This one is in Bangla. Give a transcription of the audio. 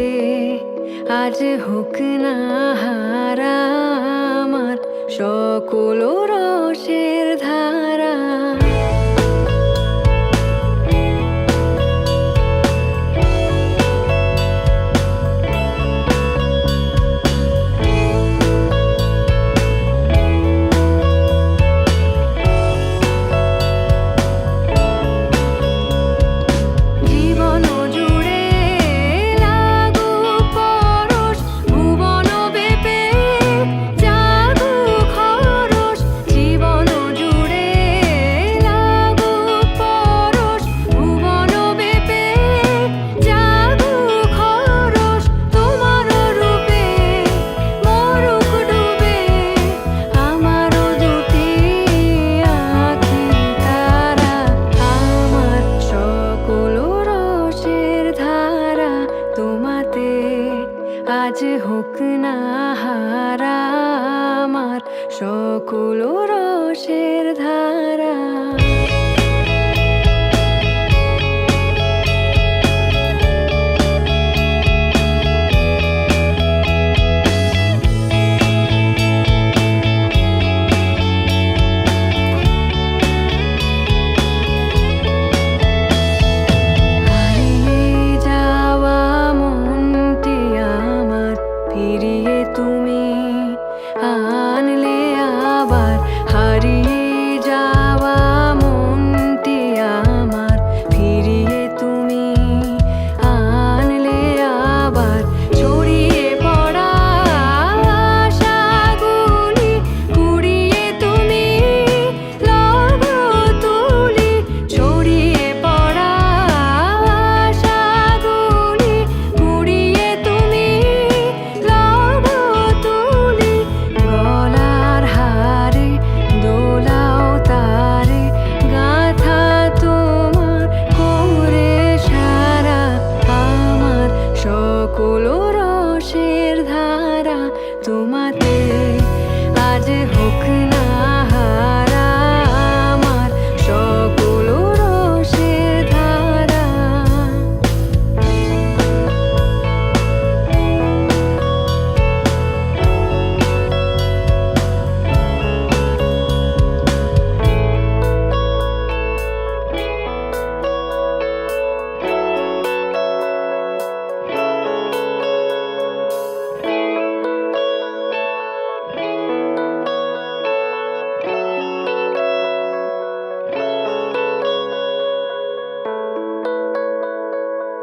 দে আজ হোক না হারা আমার সকল রয় আজ হোক না হারা আমার সকল রসের ধারা। ছিলে তুমি আ আজ হোক না হার।